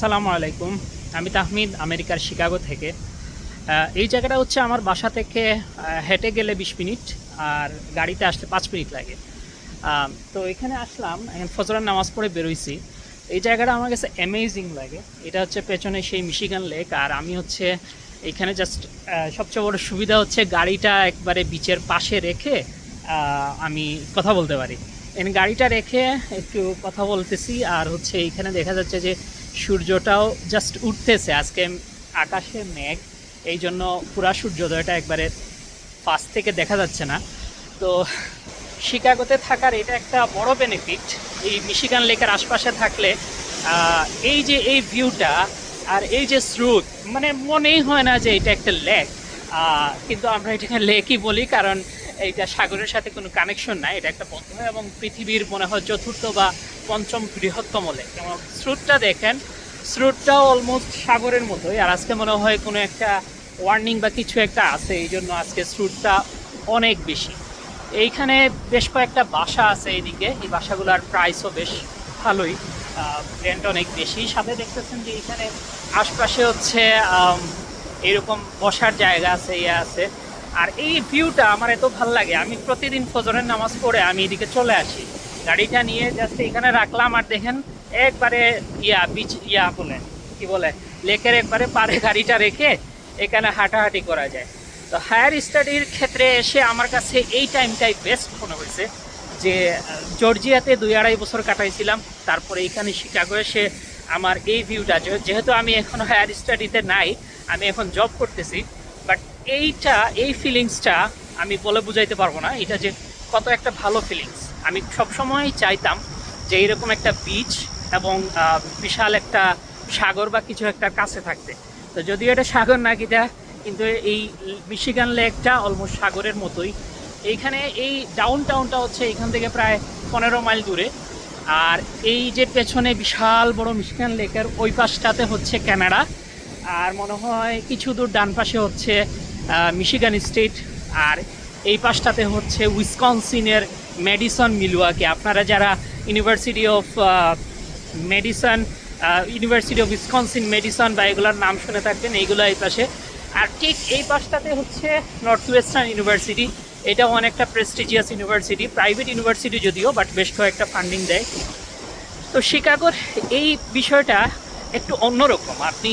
আসসালামু আলাইকুম। আমি তাহমিদ, আমেরিকার শিকাগো থেকে। এই জায়গাটা হচ্ছে আমার বাসা থেকে হেঁটে গেলে বিশ মিনিট, আর গাড়িতে আসতে পাঁচ মিনিট লাগে। তো এখানে আসলাম, এখন ফজরের নামাজ পড়ে বেরোইছি। এই জায়গাটা আমার কাছে অ্যামেজিং লাগে। এটা হচ্ছে পেছনে সেই মিশিগান লেক আর আমি হচ্ছে এখানে জাস্ট সবচেয়ে বড় সুবিধা হচ্ছে গাড়িটা একবারে বিচের পাশে রেখে আমি কথা বলতে পারি। গাড়িটা রেখে একটু কথা বলতেছি, আর হচ্ছে এইখানে দেখা যাচ্ছে যে সূর্যটাও জাস্ট উঠতেছে। আজকে আকাশে মেঘ, এই জন্য পুরা সূর্যোদয়টা একবারে পাশ থেকে দেখা যাচ্ছে না। তো শিকাগোতে থাকার এটা একটা বড় বেনিফিট এই মিশিগান লেকের আশপাশে থাকলে এই যে এই ভিউটা আর এই যে স্রোত মানে মনেই হয় না যে এটা একটা লেক কিন্তু আমরা এটাকে লেকই বলি কারণ এইটা সাগরের সাথে কোনো কানেকশন নাই, এটা একটা বন্ধ হয় এবং পৃথিবীর মনে হয় চতুর্থ বা পঞ্চম বৃহত্তম লেক। এবং স্রোতটা দেখেন স্রোতটাও অলমোস্ট সাগরের মতোই। আর আজকে মনে হয় কোনো একটা ওয়ার্নিং বা কিছু একটা আছে, এই জন্য আজকে স্রোতটা অনেক বেশি। এইখানে বেশ কয়েকটা বাসা আছে এইদিকে। এই বাসাগুলোর প্রাইসও বেশ ভালোই। রেন্ট অনেক বেশি। সাথে দেখতেছেন যে এখানে আশপাশে হচ্ছে এরকম বসার জায়গা আছে ইয়ে আছে। আর এই ভিউটা আমার এত ভালো লাগে। আমি প্রতিদিন ফজরের নামাজ পড়ে আমি এদিকে চলে আসি। গাড়িটা নিয়ে জাস্ট এখানে রাখলাম আর দেখেন একবারে ইয়া, বিচ ইয়া বলে, কি বলে, লেকের একবারে পারে গাড়িটা রেখে এখানে হাঁটাহাঁটি করা যায়। তো হায়ার স্টাডির ক্ষেত্রে এসে আমার কাছে এই টাইমটাই বেস্ট মনে হয়েছে যে, জর্জিয়াতে দুই আড়াই বছর কাটাইছিলাম। তারপরে এইখানে শিকাগো এসে আমার এই ভিউটা যেহেতু আমি এখন হায়ার স্টাডিতে নাই, আমি এখন জব করতেছি। এইটা, এই ফিলিংসটা আমি বলে বুঝাইতে পারব না। এটা যে কত একটা ভালো ফিলিংস আমি সবসময় চাইতাম যে এরকম একটা বিচ এবং বিশাল একটা সাগর বা কিছু একটা কাছে থাকতে। তো যদিও এটা সাগর না কিটা কিন্তু এই মিশিগান লেকটা অলমোস্ট সাগরের মতোই। এইখানে এই ডাউন টাউনটা হচ্ছে এখান থেকে প্রায় পনেরো মাইল দূরে। আর এই যে পেছনে বিশাল বড় মিশিগান লেকের ওই পাশটাতে হচ্ছে কানাডা আর মনে হয় কিছু দূর ডান পাশে হচ্ছে মিশিগান স্টেট আর এই পাশটাতে হচ্ছে উইসকনসিনের মেডিসন মিলুয়াকে আপনারা যারা university of Madison university of Wisconsin Madison বা এগুলোর নাম শুনে থাকবেন, এইগুলো এই পাশে। আর ঠিক এই পাশটাতে হচ্ছে নর্থ ওয়েস্টার্ন ইউনিভার্সিটি এটাও অনেকটা প্রেস্টিজিয়াস ইউনিভার্সিটি প্রাইভেট ইউনিভার্সিটি যদিও বাট বেশ কয়েকটা ফান্ডিং দেয়। তো শিকাগোর এই বিষয়টা একটু অন্যরকম। আপনি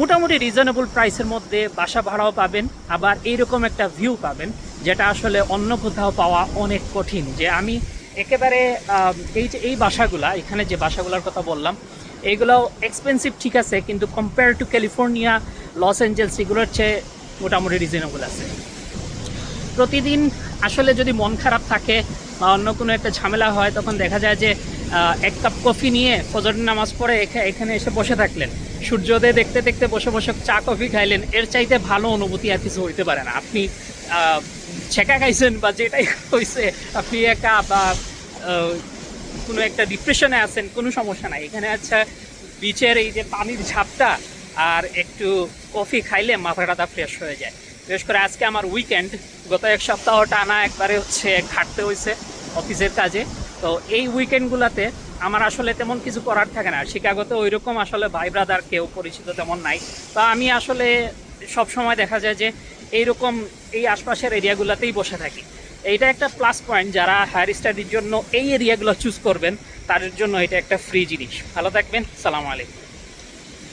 মোটামুটি রিজনেবল প্রাইসের মধ্যে বাসা ভাড়াও পাবেন, আবার এইরকম একটা ভিউ পাবেন, যেটা আসলে অন্য কোথাও পাওয়া অনেক কঠিন। যে আমি একেবারে এই যে, এই বাসাগুলা, এখানে যে বাসাগুলোর কথা বললাম এইগুলো এক্সপেন্সিভ ঠিক আছে, কিন্তু compare to California Los Angeles এগুলোর চেয়ে মোটামুটি রিজনেবল আছে। প্রতিদিন আসলে যদি মন খারাপ থাকে বা অন্য কোনো একটা ঝামেলা হয়, তখন দেখা যায় যে এক কাপ কফি নিয়ে ফজর নামাজ পড়ে এখানে এসে বসে থাকলেন। সূর্যোদয় দেখতে দেখতে বসে বসে চা, কফি খাইলেন। এর চাইতে ভালো অনুভূতি আর কিছু হইতে পারে না। আপনি ছেঁকা খাইছেন বা যেটাই হয়েছে আপনি একা বা কোনো একটা ডিপ্রেশনে আছেন, কোনো সমস্যা নাই। এখানে আচ্ছা বিচের এই যে পানির ঝাপটা আর একটু কফি খাইলে মাথা টাথা ফ্রেশ হয়ে যায়। বিশেষ করে আজকে আমার উইকেন্ড গত এক সপ্তাহ টানা একবারে হচ্ছে খাটতে হয়েছে অফিসের কাজে। তো এই উইকেন্ডগুলোতে আমার আসলে তেমন কিছু করার থাকে না। শিকাগোতে ওই রকম আসলে ভাই ব্রাদার কেউ পরিচিত তেমন নাই। তো আমি আসলে সব সময় দেখা যায় যে এইরকম এই আশপাশের এরিয়াগুলোতেই বসে থাকি। এইটা একটা প্লাস পয়েন্ট যারা হায়ার স্টাডির জন্য এই এরিয়াগুলো চুজ করবেন, তাদের জন্য এটা একটা ফ্রি জিনিস। ভালো থাকবেন, সালাম আলাইকুম।